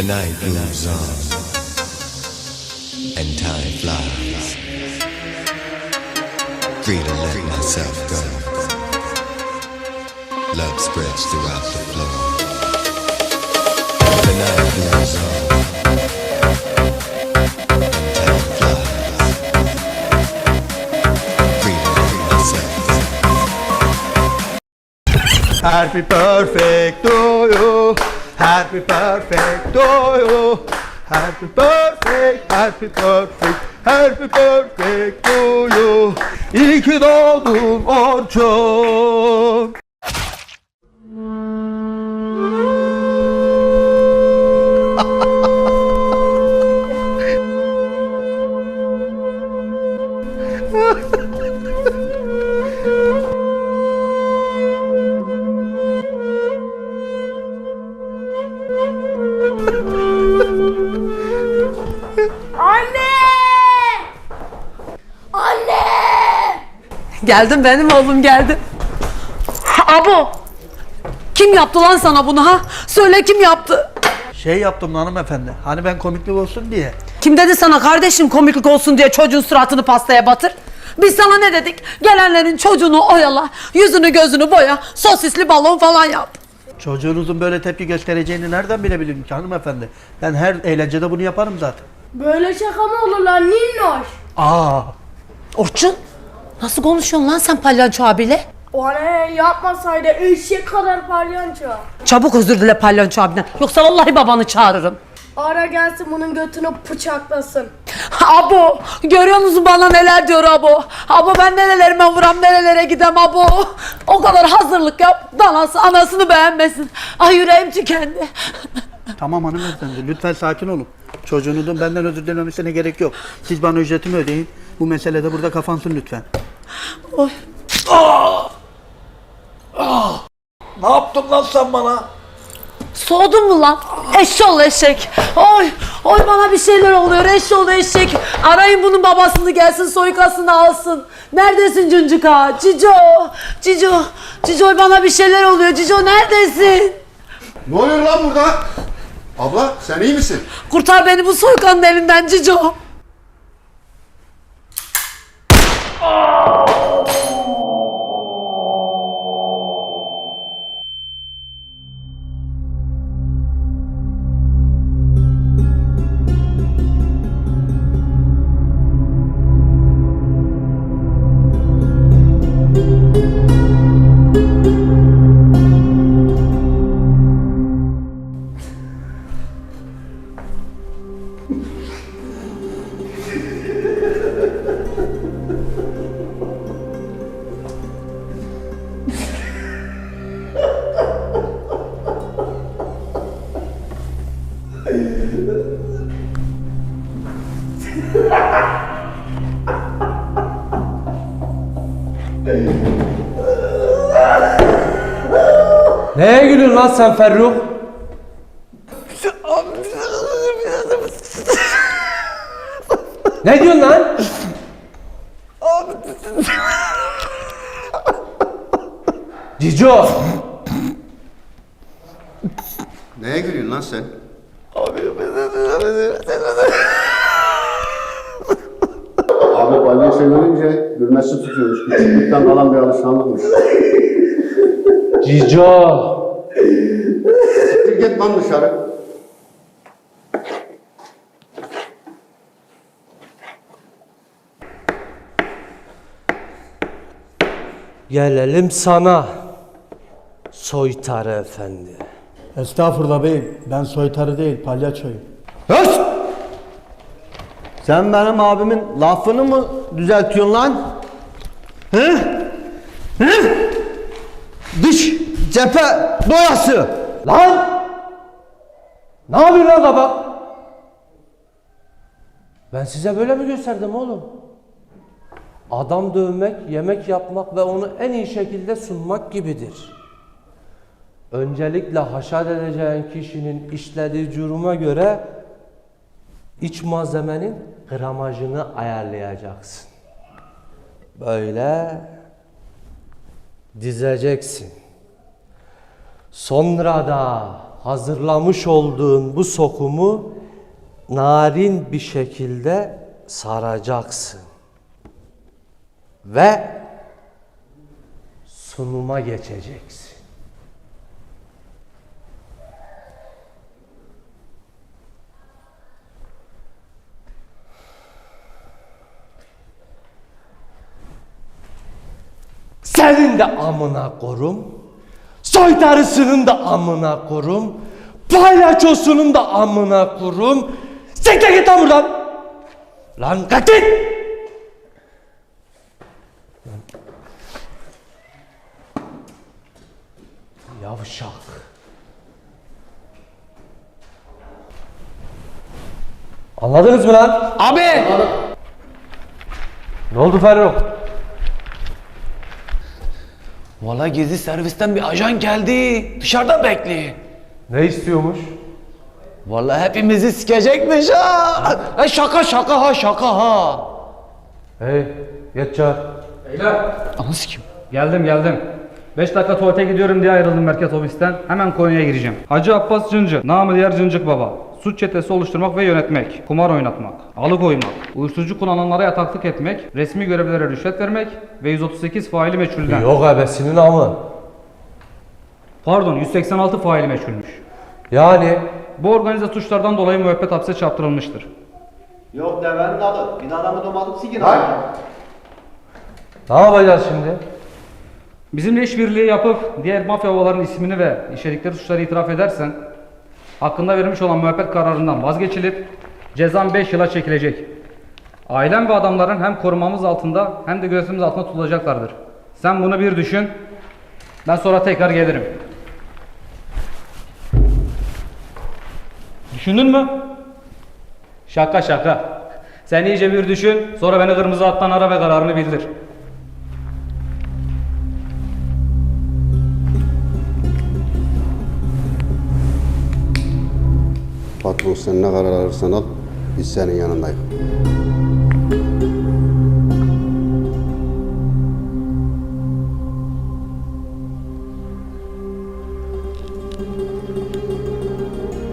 The night moves on, and time flies. Free to let myself go. Love spreads throughout the floor. The night moves on, and time flies. Free to let myself go. Happy birthday to you. Happy birthday to you. Happy birthday, happy birthday, happy birthday to you. İyi ki doğdun Orçun. Geldim benim oğlum geldim. Abo! Kim yaptı lan sana bunu ha? Söyle kim yaptı? Şey yaptım hanımefendi. Hani ben komiklik olsun diye. Kim dedi sana kardeşim komiklik olsun diye çocuğun suratını pastaya batır? Biz sana ne dedik? Gelenlerin çocuğunu oyala, yüzünü gözünü boya, sosisli balon falan yap. Çocuğunuzun böyle tepki göstereceğini nereden bilebilirim ki hanımefendi? Ben her eğlencede bunu yaparım zaten. Böyle şaka mı olur lan Ninnoş? Aa, Orçun, nasıl konuşuyorsun lan sen palyaço abiyle? O ne yapmasaydı eşek kadar palyanço. Çabuk özür dile palyaço abiden. Yoksa vallahi babanı çağırırım. Ara gelsin bunun götünü bıçaklasın. Abo görüyor musun bana neler diyor abo. Abo ben nerelerime vuram nerelere gidem abo. O kadar hazırlık yap. Danası anasını beğenmesin. Ay yüreğim tükendi. tamam hanımefendi lütfen sakin olun. Çocuğunuzun benden özür dilemesine gerek yok. Siz bana ücretimi ödeyin. Bu meselede burada kafansın lütfen. Oy. Ne yaptın lan sen bana? Soğudun mu lan? Eşşoğlu eşek. Oy, oy bana bir şeyler oluyor. Eşşoğlu eşek. Arayın bunun babasını gelsin soykasını alsın. Neredesin Cuncuk ağa? Cico, Cico, Cico bana bir şeyler oluyor. Cico neredesin? Ne oluyor lan burada? Abla sen iyi misin? Kurtar beni bu soykanın elinden Cico. Lan sen Ferruh? ne diyorsun lan? Cico! Neye gülüyorsun lan sen? Abi palyaço görünce gülmesi tutuyormuş. Küçüklükten kalan bir alışkanlıkmış. Cico! Git lan dışarı. Gelelim sana. Soytarı efendi. Estağfurullah beyim. Ben soytarı değil palyaçoyum. Höst! Sen benim abimin lafını mı düzeltiyorsun lan? Hı? Hı? Dış cephe boyası. Lan! Ne yapıyorsun lan kabak? Ben size böyle mi gösterdim oğlum? Adam dövmek, yemek yapmak ve onu en iyi şekilde sunmak gibidir. Öncelikle haşat edeceğin kişinin işlediği cüruma göre iç malzemenin gramajını ayarlayacaksın. Böyle dizeceksin. Sonra da hazırlamış olduğun bu sokumu narin bir şekilde saracaksın. Ve sunuma geçeceksin. Senin de amına korum. Soytarısının da amına korum. Palyaçosunun da amına korum. Siktir git lan buradan. Lan kalk git. Yavşak. Anladınız mı lan? Abi! Ne oldu Ferruh? Valla gizli servisten bir ajan geldi. Dışarıda bekliyor. Ne istiyormuş? Valla hepimizi sikecekmiş ha. ha. Şaka şaka ha şaka ha. Hey, geç çağır. Anı sikim. Geldim geldim. 5 dakika tuvalete gidiyorum diye ayrıldım merkez ofisten. Hemen konuya gireceğim. Hacı Abbas Cıncı, namı diğer Cıncık Baba. Suç çetesi oluşturmak ve yönetmek, kumar oynatmak, alıkoymak, uyuşturucu kullananlara yataklık etmek, resmi görevlere rüşvet vermek ve 138 faili meçhulden. Yok ebesinin amı. Pardon 186 faili meçhulmüş. Yani Bu organize suçlardan dolayı müebbet hapse çarptırılmıştır. Yok devenin adı. Bir adamı domatıp sikin ne yapacağız şimdi? Bizimle işbirliği yapıp diğer mafya babaların ismini ve işledikleri suçları itiraf edersen hakkında verilmiş olan müebbet kararından vazgeçilip cezan 5 yıla çekilecek. Ailem ve adamların hem korumamız altında hem de gözetimimiz altında tutulacaklardır. Sen bunu bir düşün. Ben sonra tekrar gelirim. Düşündün mü? Şaka şaka. Sen iyice bir düşün, sonra beni kırmızı hattan ara ve kararını bildir. Patron sen ne karar alırsan al. Biz senin yanındayız.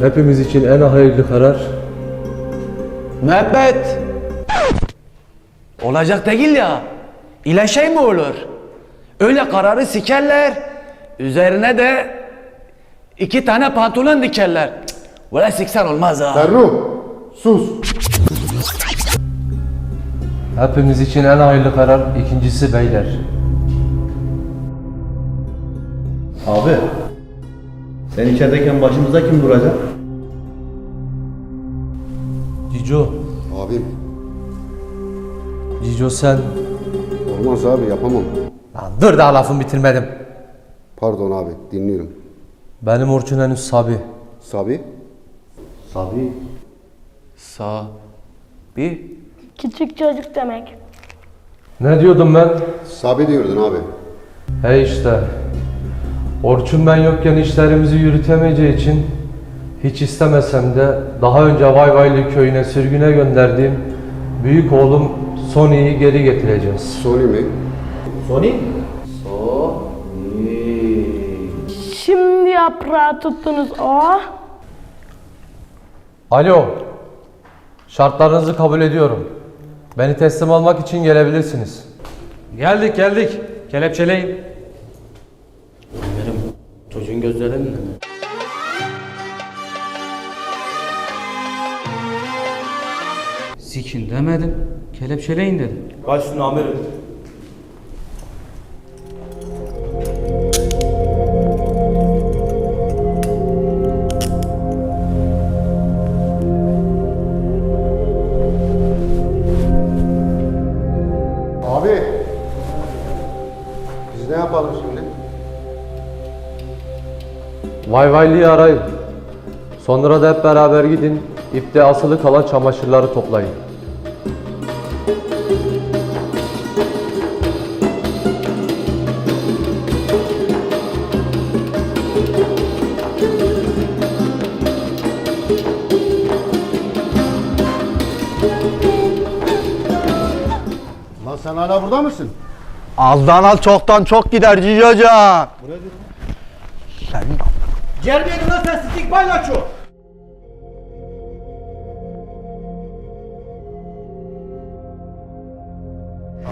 Hepimiz için en hayırlı karar Müebbet. Olacak değil ya. İle şey mi olur? Öyle kararı sikerler. Üzerine de iki tane pantolon dikerler. Böyle siksen olmaz ha. Ferruh! Sus! Hepimiz için en hayırlı karar ikincisi beyler. Abi. Sen içerideyken başımızda kim duracak? Cico, Abim. Cico sen. Olmaz abi yapamam. Lan dur daha lafımı bitirmedim. Pardon abi dinliyorum. Benim Orçun henüz sabi. Sabi? Sabi. Sağ. Bir. Küçük çocuk demek. Ne diyordum ben? Sabi diyordun abi. He işte. Orçun ben yokken işlerimizi yürütemeyeceği için hiç istemesem de daha önce Vayvaylı köyüne sürgüne gönderdiğim büyük oğlum Sony'yi geri getireceğiz. Sony mi? Sony? Şimdi yaprağı tuttunuz o. Alo. Şartlarınızı kabul ediyorum. Beni teslim almak için gelebilirsiniz. Geldik geldik. Kelepçeleyin. Çocuğun gözleri mi? Sikin demedim. Kelepçeleyin dedim. Kaçsın amirim. Vayvaylı'yı arayın. Sonra da hep beraber gidin. İpte asılı kalan çamaşırları toplayın. Lan sen hala burada mısın? Azdan al çoktan çok gider Cici Hoca. Gelmeyin lan sen sisik baylaço.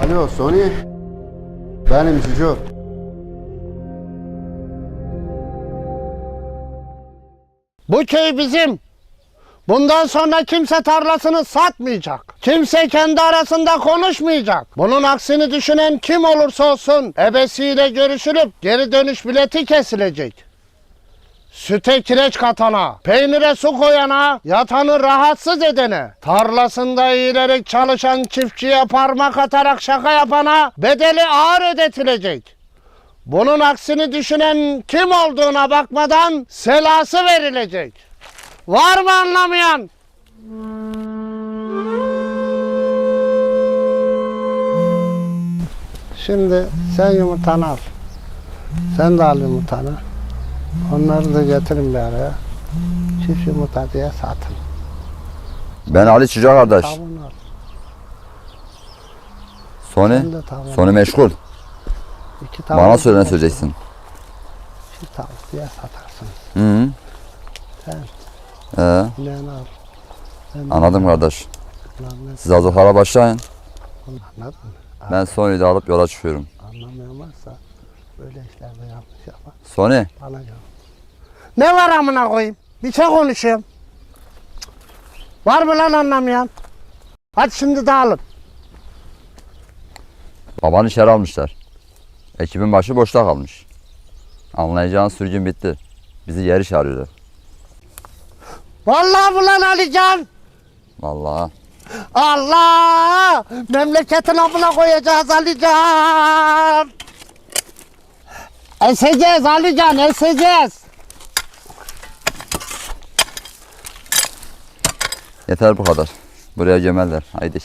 Alo Sony. Benim Cico. Bu köy bizim. Bundan sonra kimse tarlasını satmayacak. Kimse kendi arasında konuşmayacak. Bunun aksini düşünen kim olursa olsun ebesiyle görüşülüp geri dönüş bileti kesilecek. Süte kireç katana, peynire su koyana, yatanı rahatsız edene, tarlasında eğilerek çalışan çiftçiye parmak atarak şaka yapana bedeli ağır ödetilecek. Bunun aksini düşünen kim olduğuna bakmadan selası verilecek. Var mı anlamayan? Şimdi sen yumurtanı al. Sen de al yumurtanı. Onları da getirin bir araya. Çift yumurta diye satın. Ben Ali Çiçek kardeş. Tavuğunu al. Sony, de meşgul. İki tavuk. Bana söyle ne söyleyeceksin. Çift tavuk diye satarsın. Hı hı. Sen. Ee, İneğini al. Ben anladım kardeş. Anladın Siz hazırlıklara başlayın. Anladın mı? Ben Sony'yi de alıp yola çıkıyorum. Anlamayan varsa böyle işlerde yanlış yapar. Sony, gel. Ne var amına koyayım? Bir şey konuşuyorum. Var mı lan anlamayan? Hadi şimdi dağılın. babanı içeri almışlar. Ekibin başı boşta kalmış. Anlayacağın sürgün bitti. Bizi geri çağırıyorlar. Vallahi bu lan Alican. Vallahi. Allah! Memleketin amına koyacağız Alican. Eseceğiz Alican, eseceğiz. Yeter bu kadar. Buraya gömerler. Haydi.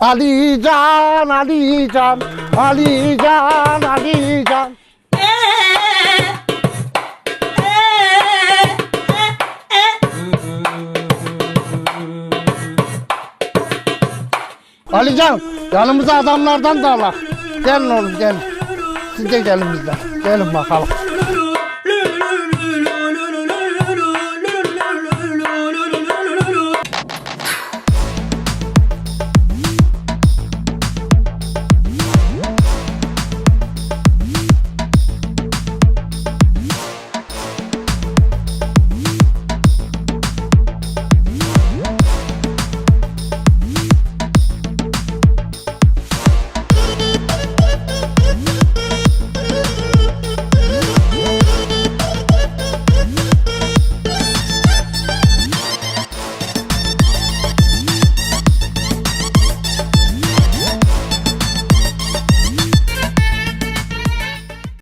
Alican, Alican, Alican, Alican. Alican, yanımıza adamlardan da alak. Gelin oğlum gelin. Siz de gelin bizden. Gelin bakalım.